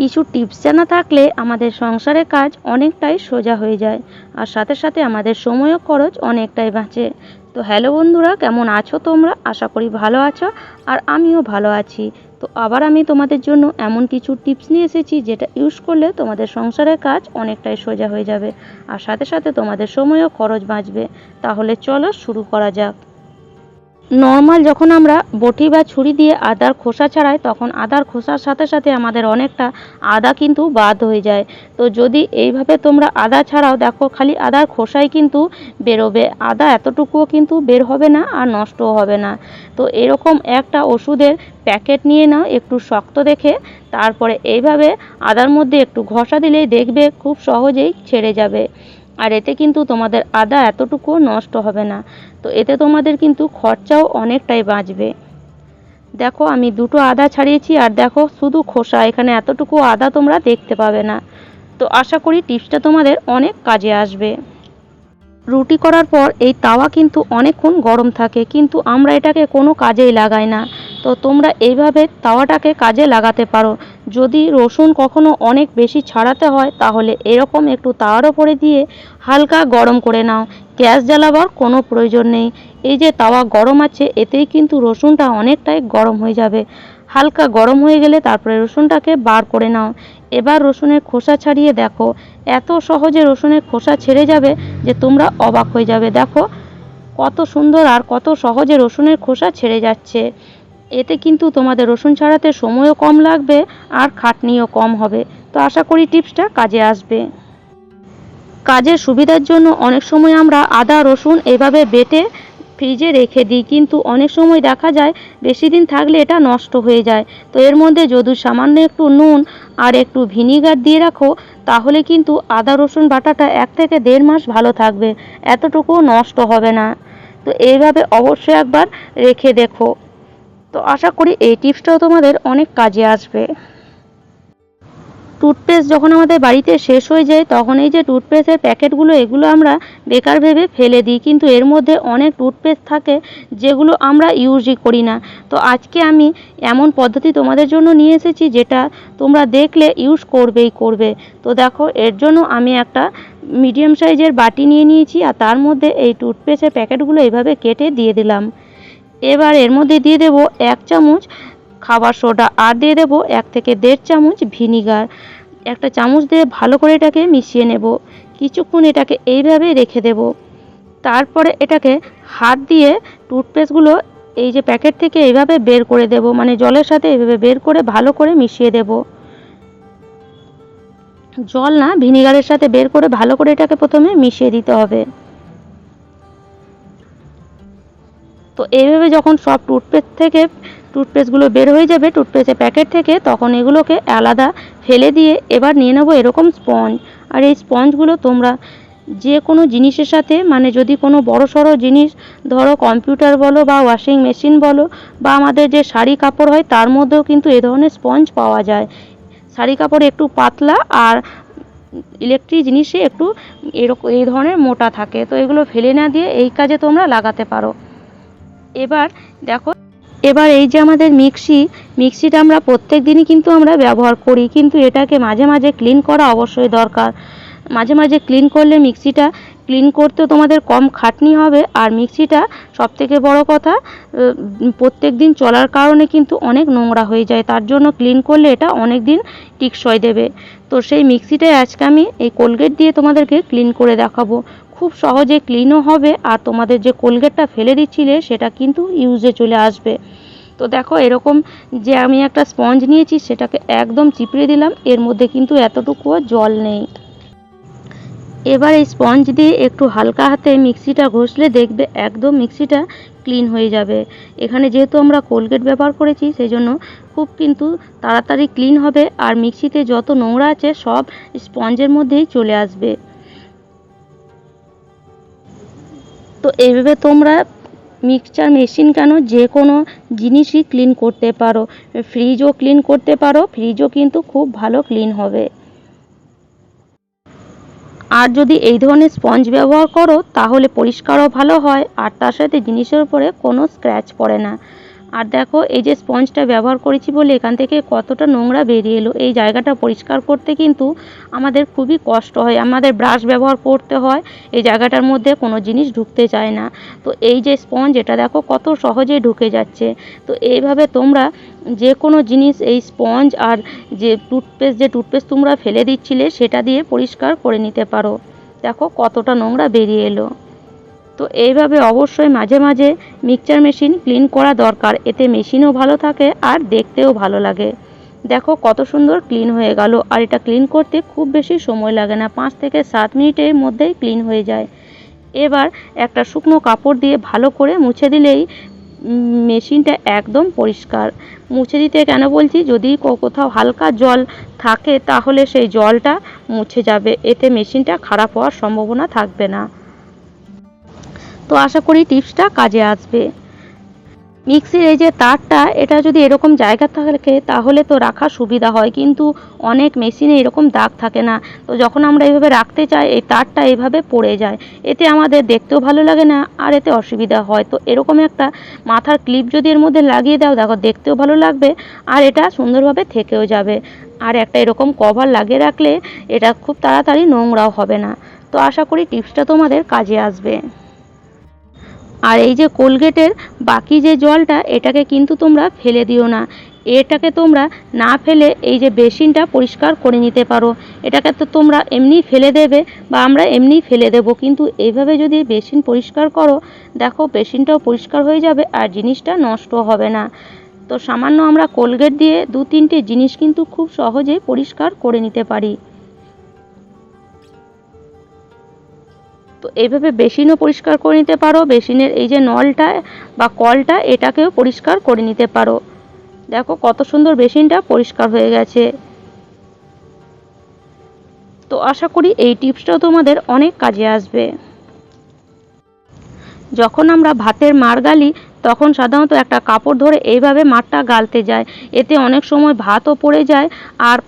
কিছু টিপস জানা থাকলে আমাদের সংসারের কাজ অনেকটাই সোজা হয়ে যায়, আর সাথে সাথে আমাদের সময়ও খরচ অনেকটাই বাঁচে। তো হ্যালো বন্ধুরা, কেমন আছো তোমরা? আশা করি ভালো আছো, আর আমিও ভালো আছি। তো আবার আমি তোমাদের জন্য এমন কিছু টিপস নিয়ে এসেছি যেটা ইউজ করলে তোমাদের সংসারের কাজ অনেকটাই সোজা হয়ে যাবে, আর সাথে সাথে তোমাদের সময়ও খরচ বাঁচবে। তাহলে চলো শুরু করা যাক। নর্মাল যখন আমরা বটি বা ছুরি দিয়ে আদার খোসা ছাড়াই, তখন আদার খোসার সাথে সাথে আমাদের অনেকটা আদা কিন্তু বাদ হয়ে যায়। তো যদি এইভাবে তোমরা আদা ছাড়াও, দেখো খালি আদার খোসাই কিন্তু বেরোবে। আদা এতটুকুও কিন্তু বের হবে না আর নষ্টও হবে না। তো এরকম একটা ওষুধের প্যাকেট নিয়ে নাও, একটু শক্ত দেখে, তারপরে এইভাবে আদার মধ্যে একটু ঘষা দিলেই দেখবে খুব সহজেই ছেড়ে যাবে। আর এতে কিন্তু তোমাদের আদা এতটুকুও নষ্ট হবে না। তো এতে তোমাদের কিন্তু খরচাও অনেকটাই বাঁচবে। দেখো, আমি দুটো আদা ছাড়িয়েছি আর দেখো, শুধু খোসা, এখানে এতটুকু আদা তোমরা দেখতে পাবে না। তো আশা করি টিপসটা তোমাদের অনেক কাজে আসবে। রুটি করার পর এই তাওয়া কিন্তু অনেকক্ষণ গরম থাকে, কিন্তু আমরা এটাকে কোনো কাজেই লাগাই না। তো তোমরা এইভাবে তাওয়াটাকে কাজে লাগাতে পারো। যদি রসুন কখনো অনেক বেশি ছাড়াতে হয়, তাহলে এরকম একটু তাওয়ার ওপরে দিয়ে হালকা গরম করে নাও। গ্যাস জ্বালাবার কোনো প্রয়োজন নেই। এই যে তাওয়া গরম আছে, এতেই কিন্তু রসুনটা অনেকটাই গরম হয়ে যাবে। হালকা গরম হয়ে গেলে তারপরে রসুনটাকে বার করে নাও। এবার রসুনের খোসা ছাড়িয়ে দেখো, এত সহজে রসুনের খোসা ছেড়ে যাবে যে তোমরা অবাক হয়ে যাবে। দেখো, কত সুন্দর আর কত সহজে রসুনের খোসা ছেড়ে যাচ্ছে। এতে কিন্তু তোমাদের রসুন ছাড়াতে সময়ও কম লাগবে আর খাটনিও কম হবে। তো আশা করি টিপসটা কাজে আসবে। কাজের সুবিধার জন্য অনেক সময় আমরা আদা, রসুন এভাবে বেটে ফ্রিজে রেখে দিই, কিন্তু অনেক সময় দেখা যায় বেশি দিন থাকলে এটা নষ্ট হয়ে যায়। তো এর মধ্যে যদি সামান্য একটু নুন আর একটু ভিনিগার দিয়ে রাখো, তাহলে কিন্তু আদা, রসুন বাটাটা এক থেকে দেড় মাস ভালো থাকবে, এতটুকুও নষ্ট হবে না। তো এইভাবে অবশ্যই একবার রেখে দেখো। তো আশা করি এই টিপসটাও তোমাদের অনেক কাজে আসবে। টুথপেস্ট যখন আমাদের বাড়িতে শেষ হয়ে যায়, তখন এই যে টুথপেস্টের প্যাকেটগুলো, এগুলো আমরা বেকার ভেবে ফেলে দিই। কিন্তু এর মধ্যে অনেক টুথপেস্ট থাকে যেগুলো আমরা ইউজই করি না। তো আজকে আমি এমন পদ্ধতি তোমাদের জন্য নিয়ে এসেছি যেটা তোমরা দেখলে ইউজ করবেই করবে। তো দেখো, এর জন্য আমি একটা মিডিয়াম সাইজের বাটি নিয়ে নিয়েছি আর তার মধ্যে এই টুথপেস্টের প্যাকেটগুলো এভাবে কেটে দিয়ে দিলাম। এবার এর মধ্যে দিয়ে দেব এক চামচ খাবার সোডা আর দিয়ে দেবো এক থেকে দেড় চামচ ভিনিগার। একটা চামচ দিয়ে ভালো করে এটাকে মিশিয়ে নেব। কিছুক্ষণ এটাকে এইভাবে রেখে দেব। তারপরে এটাকে হাত দিয়ে টুথপেস্টগুলো এই যে প্যাকেট থেকে এইভাবে বের করে দেব। মানে জলের সাথে এইভাবে বের করে ভালো করে মিশিয়ে দেব। জল না, ভিনিগারের সাথে বের করে ভালো করে এটাকে প্রথমে মিশিয়ে দিতে হবে। তো এইভাবে যখন সব টুথপেস্ট থেকে টুথপেস্টগুলো বের হয়ে যাবে টুথপেস্টের প্যাকেট থেকে, তখন এগুলোকে আলাদা ফেলে দিয়ে এবার নিয়ে নেব এরকম স্পঞ্জ আর এই স্পঞ্জগুলো তোমরা যে কোনো জিনিসের সাথে মানে যদি কোনো বড় সড়ো জিনিস, ধরো কম্পিউটার বলো বা ওয়াশিং মেশিন বলো, বা আমাদের যে শাড়ি কাপড় হয়, তার মধ্যেও কিন্তু এ ধরনের স্পঞ্জ পাওয়া যায়। শাড়ি কাপড় একটু পাতলা আর ইলেকট্রিক জিনিসে একটু এরকম এই ধরনের মোটা থাকে। তো এগুলো ফেলে না দিয়ে এই কাজে তোমরা লাগাতে পারো। এবার দেখো, এবার এই যে আমাদের মিক্সি, মিক্সিটা আমরা প্রত্যেক দিনই কিন্তু আমরা ব্যবহার করি, কিন্তু এটাকে মাঝে মাঝে ক্লিন করা অবশ্যই দরকার। মাঝে মাঝে ক্লিন করলে মিক্সিটা ক্লিন করতেও তোমাদের কম খাটনি হবে, আর মিক্সিটা সবথেকে বড় কথা প্রত্যেক দিন চলার কারণে কিন্তু অনেক নোংরা হয়ে যায়, তার জন্য ক্লিন করলে এটা অনেক দিন টিকসই দেবে। তো সেই মিক্সিটাই আজকে আমি এই কোলগেট দিয়ে তোমাদেরকে ক্লিন করে দেখাবো। খুব সহজে ক্লিনও হবে আর তোমাদের যে কোলগেটটা ফেলে দিচ্ছিলে সেটা কিন্তু ইউজে চলে আসবে। তো দেখো এরকম যে আমি একটা স্পঞ্জ নিয়েছি সেটাকে একদম চিপড়ে দিলাম, এর মধ্যে কিন্তু এতটুকুও জল নেই। এবার এই স্পঞ্জ দিয়ে একটু হালকা হাতে মিক্সিটা ঘষলে দেখবে একদম মিক্সিটা ক্লিন হয়ে যাবে। এখানে যেহেতু আমরা কোলগেট ব্যবহার করেছি সেই জন্য খুব কিন্তু তাড়াতাড়ি ক্লিন হবে আর মিক্সিতে যত নোংরা আছে সব স্পঞ্জের মধ্যেই চলে আসবে। তো এইভাবে তোমরা মিক্সচার মেশিন কেন যে কোনো জিনিসই ক্লিন করতে পারো। ফ্রিজও ক্লিন করতে পারো ফ্রিজও কিন্তু খুব ভালো ক্লিন হবে। আর যদি এই ধরনের স্পঞ্জ ব্যবহার করো, তাহলে পরিষ্কারও ভালো হয়, আর তার সাথে জিনিসের উপরে কোনো স্ক্র্যাচ পড়ে না। আর দেখো, এই যে স্পঞ্জটা ব্যবহার করেছি বলে এখান থেকে কতটা নোংরা বেরিয়ে এলো। এই জায়গাটা পরিষ্কার করতে কিন্তু আমাদের খুবই কষ্ট হয়। আমাদের ব্রাশ ব্যবহার করতে হয়। এই জায়গাটার মধ্যে কোনো জিনিস ঢুকতে চায় না। তো এই যে স্পঞ্জ, এটা দেখো কত সহজেই ঢুকে যাচ্ছে। তো এইভাবে তোমরা যে কোনো জিনিস, এই স্পঞ্জ আর যে টুথপেস্ট যে টুথপেস্ট তোমরা ফেলে দিচ্ছিলে, সেটা দিয়ে পরিষ্কার করে নিতে পারো। দেখো কতটা নোংরা বেরিয়ে এলো। তো এইভাবে অবশ্যই মাঝে মাঝে মিক্সচার মেশিন ক্লিন করা দরকার। এতে মেশিনও ভালো থাকে আর দেখতেও ভালো লাগে। দেখো কত সুন্দর ক্লিন হয়ে গেল। আর এটা ক্লিন করতে খুব বেশি সময় লাগে না। পাঁচ থেকে সাত মিনিটের মধ্যেই ক্লিন হয়ে যায়। এবার একটা শুকনো কাপড় দিয়ে ভালো করে মুছে দিলেই মেশিনটা একদম পরিষ্কার। মুছে দিতে কেন বলছি? যদি কোথাও হালকা জল থাকে তাহলে সেই জলটা মুছে যাবে। এতে মেশিনটা খারাপ হওয়ার সম্ভাবনা থাকবে না। তো আশা করি টিপসটা কাজে আসবে। মিক্সির এই যে তারটা, এটা যদি এরকম জায়গা থাকে, তাহলে তো রাখা সুবিধা হয়, কিন্তু অনেক মেশিনে এরকম দাগ থাকে না। তো যখন আমরা এইভাবে রাখতে চাই, এই তারটা এইভাবে পড়ে যায়। এতে আমাদের দেখতেও ভালো লাগে না, আর এতে অসুবিধা হয়। তো এরকম একটা মাথার ক্লিপ যদি এর মধ্যে লাগিয়ে দাও, দেখো, দেখতেও ভালো লাগবে, আর এটা সুন্দরভাবে থেকেও যাবে। আর একটা এরকম কভার লাগিয়ে রাখলে, এটা খুব তাড়াতাড়ি নোংরাও হবে না। তো আশা করি টিপসটা তোমাদের কাজে আসবে। আর এই যে কোলগেটের বাকি যে জলটা, এটাকে কিন্তু তোমরা ফেলে দিও না। এটাকে তোমরা না ফেলে এই যে বেসিনটা পরিষ্কার করে নিতে পারো। এটাকে তো তোমরা এমনি ফেলে দেবে বা আমরা এমনি ফেলে দেব। কিন্তু এইভাবে যদি বেসিন পরিষ্কার করো, দেখো বেসিনটাও পরিষ্কার হয়ে যাবে আর জিনিসটা নষ্ট হবে না। তো সামান্য আমরা কোলগেট দিয়ে দু তিনটে জিনিস কিন্তু খুব সহজেই পরিষ্কার করে নিতে পারি। তো এইভাবে বেসিনও পরিষ্কার করে নিতে পারো, বেসিনের এই যে নলটা বা কলটা এটাকেও পরিষ্কার করে নিতে পারো। দেখো কত সুন্দর বেসিনটা পরিষ্কার হয়ে গেছে। তো আশা করি এই টিপসটাও তোমাদের অনেক কাজে আসবে। যখন আমরা ভাতের মার গালি তখন সাধারণত একটা কাপড় ধরে এইভাবে মারটা গালতে যায়। এতে অনেক সময় ভাতও পড়ে যায় আর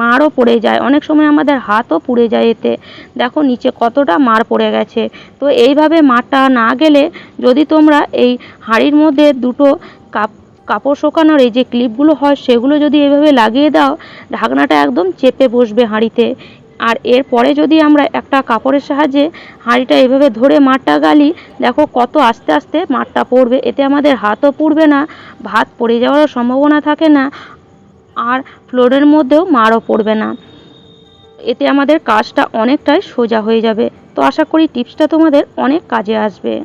মারও পড়ে যায়। অনেক সময় আমাদের হাতও পুড়ে যায় এতে। দেখো নিচে কতটা মার পড়ে গেছে। তো এইভাবে মারটা না গেলে যদি তোমরা এই হাঁড়ির মধ্যে দুটো কাপ, কাপড় শুকানোর এই যে ক্লিপগুলো হয়, সেগুলো যদি এভাবে লাগিয়ে দাও, ঢাকনাটা একদম চেপে বসবে হাঁড়িতে। আর এরপরে যদি আমরা একটা কাপড়ের সাহায্যে হাঁড়িটা এভাবে ধরে মাঠটা গালি, দেখো কত আস্তে আস্তে মাঠটা পড়বে। এতে আমাদের হাতও পুড়বে না, ভাত পড়ে যাওয়ারও সম্ভাবনা থাকে না, আর ফ্লোরের মধ্যেও মারও পড়বে না। এতে আমাদের কাজটা অনেকটাই সোজা হয়ে যাবে। তো আশা করি টিপসটা তোমাদের অনেক কাজে আসবে।